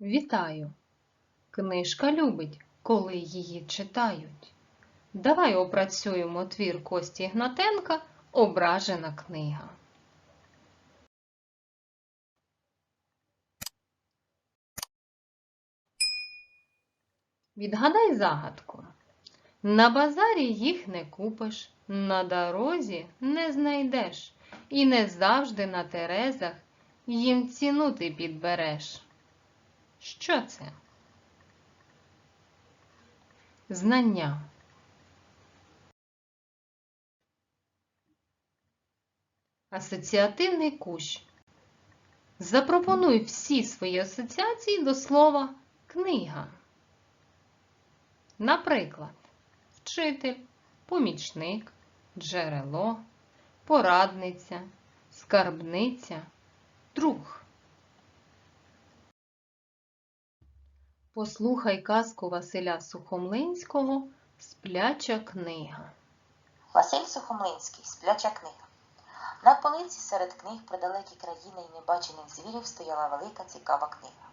Вітаю! Книжка любить, коли її читають. Давай опрацюємо твір Кості Гнатенка Ображена книга. Відгадай загадку. На базарі їх не купиш, на дорозі не знайдеш, і не завжди на терезах їм ціну ти підбереш. Що це? Знання. Асоціативний кущ. Запропонуй всі свої асоціації до слова книга. Наприклад, вчитель, помічник, джерело, порадниця, скарбниця, друг. Послухай казку Василя Сухомлинського Спляча книга. Василь Сухомлинський Спляча книга. На полиці серед книг про далекі країни і небачених звірів стояла велика цікава книга.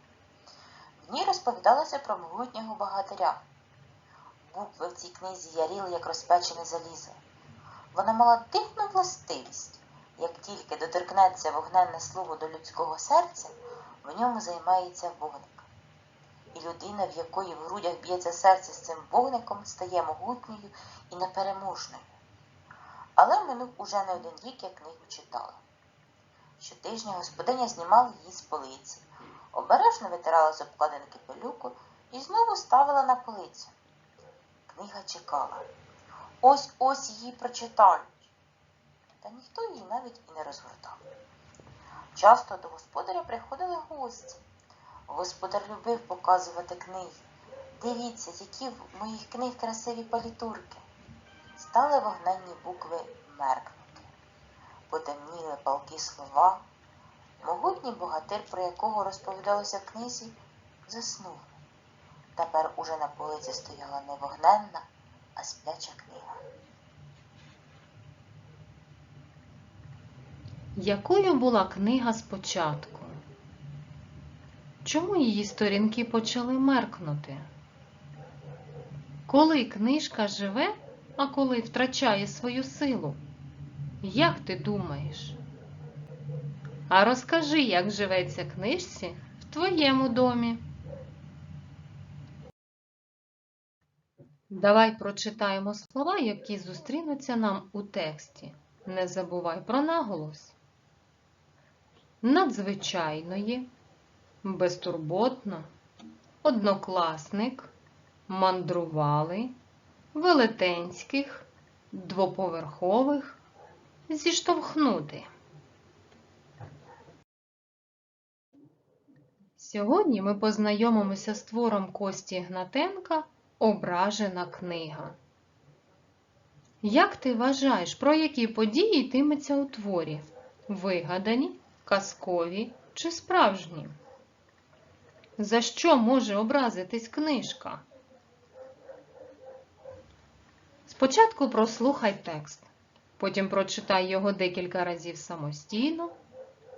В ній розповідалося про могутнього богатиря. Букви в цій книзі яріли, як розпечене залізо. Вона мала дивну властивість. Як тільки доторкнеться вогненне слово до людського серця, в ньому займається вогник. І людина, в якої в грудях б'ється серце з цим вогником, стає могутньою і непереможною. Але минув уже не один рік, як книгу читала. Щотижня господиня знімала її з полиці, обережно витирала з обкладинки пилюку і знову ставила на полицю. Книга чекала. Ось ось її прочитають. Та ніхто її навіть і не розгортав. Часто до господаря приходили гості. Господар любив показувати книги. Дивіться, які в моїх книг красиві палітурки. Стали вогненні букви меркнути. Потемніли палкі слова. Могутній богатир, про якого розповідалося в книзі, заснув. Тепер уже на полиці стояла не вогненна, а спляча книга. Якою була книга спочатку? Чому її сторінки почали меркнути? Коли книжка живе, а коли втрачає свою силу? Як ти думаєш? А розкажи, як живеться книжці в твоєму домі. Давай прочитаємо слова, які зустрінуться нам у тексті. Не забувай про наголос. Надзвичайної, безтурботно, однокласник, мандрували, велетенських, двоповерхових, зіштовхнути. Сьогодні ми познайомимося з твором Кості Гнатенка Ображена книга. Як ти вважаєш, про які події йтиметься у творі? Вигадані, казкові чи справжні? За що може образитись книжка? Спочатку прослухай текст, потім прочитай його декілька разів самостійно,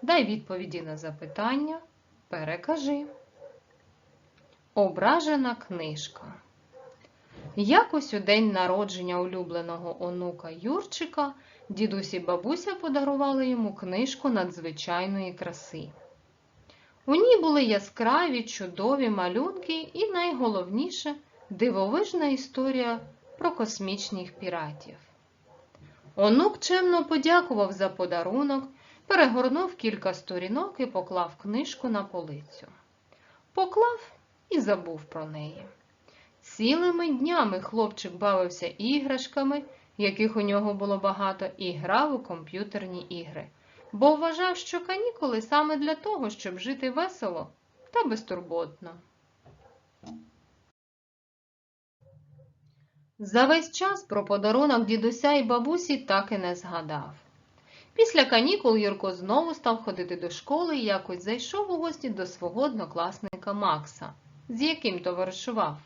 дай відповіді на запитання, перекажи. Ображена книжка. Якось у день народження улюбленого онука Юрчика дідусь і бабуся подарували йому книжку надзвичайної краси. У ній були яскраві, чудові малюнки і найголовніше дивовижна історія про космічних піратів. Онук чемно подякував за подарунок, перегорнув кілька сторінок і поклав книжку на полицю. Поклав і забув про неї. Цілими днями хлопчик бавився іграшками, яких у нього було багато, і грав у комп'ютерні ігри, бо вважав, що канікули саме для того, щоб жити весело та безтурботно. За весь час про подарунок дідуся і бабусі так і не згадав. Після канікул Юрко знову став ходити до школи і якось зайшов у гості до свого однокласника Макса, з яким товаришував.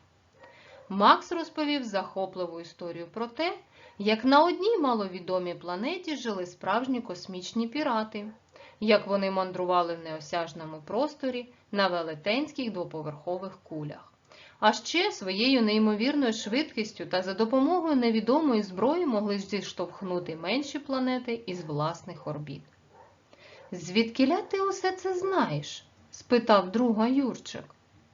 Макс розповів захопливу історію про те, як на одній маловідомій планеті жили справжні космічні пірати, як вони мандрували в неосяжному просторі на велетенських двоповерхових кулях. А ще своєю неймовірною швидкістю та за допомогою невідомої зброї могли зіштовхнути менші планети із власних орбіт. Звідкіля ти усе це знаєш? спитав друга Юрчик.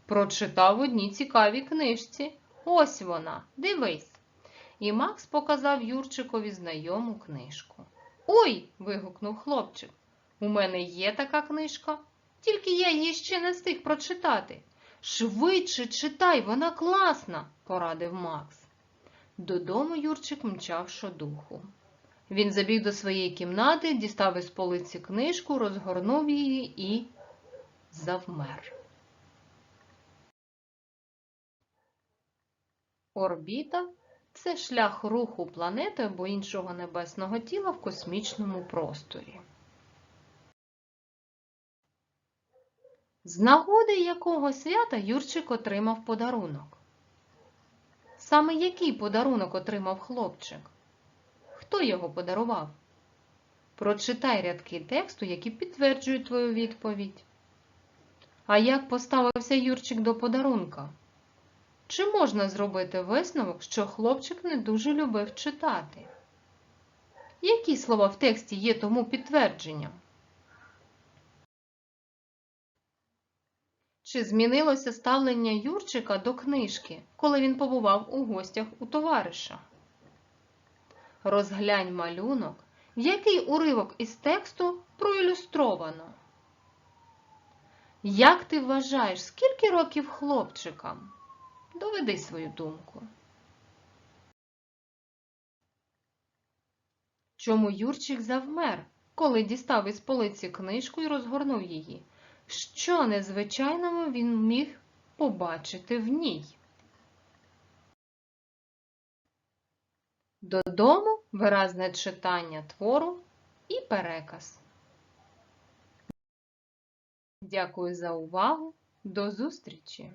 Прочитав в одній цікавій книжці. Ось вона, дивись. І Макс показав Юрчикові знайому книжку. Ой. вигукнув хлопчик. У мене є така книжка, тільки я її ще не встиг прочитати. Швидше читай, вона класна, порадив Макс. Додому Юрчик мчав щодуху. Він забіг до своєї кімнати, дістав із полиці книжку, розгорнув її і завмер. Орбіта це шлях руху планети або іншого небесного тіла в космічному просторі. З нагоди якого свята Юрчик отримав подарунок. Саме який подарунок отримав хлопчик? Хто його подарував? Прочитай рядки тексту, які підтверджують твою відповідь. А як поставився Юрчик до подарунка? Чи можна зробити висновок, що хлопчик не дуже любив читати? Які слова в тексті є тому підтвердженням? Чи змінилося ставлення Юрчика до книжки, коли він побував у гостях у товариша? Розглянь малюнок, який уривок із тексту проілюстровано. Як ти вважаєш, скільки років хлопчикам? Доведи свою думку. Чому Юрчик завмер, коли дістав із полиці книжку і розгорнув її? Що незвичайного він міг побачити в ній? Додому виразне читання твору і переказ. Дякую за увагу. До зустрічі!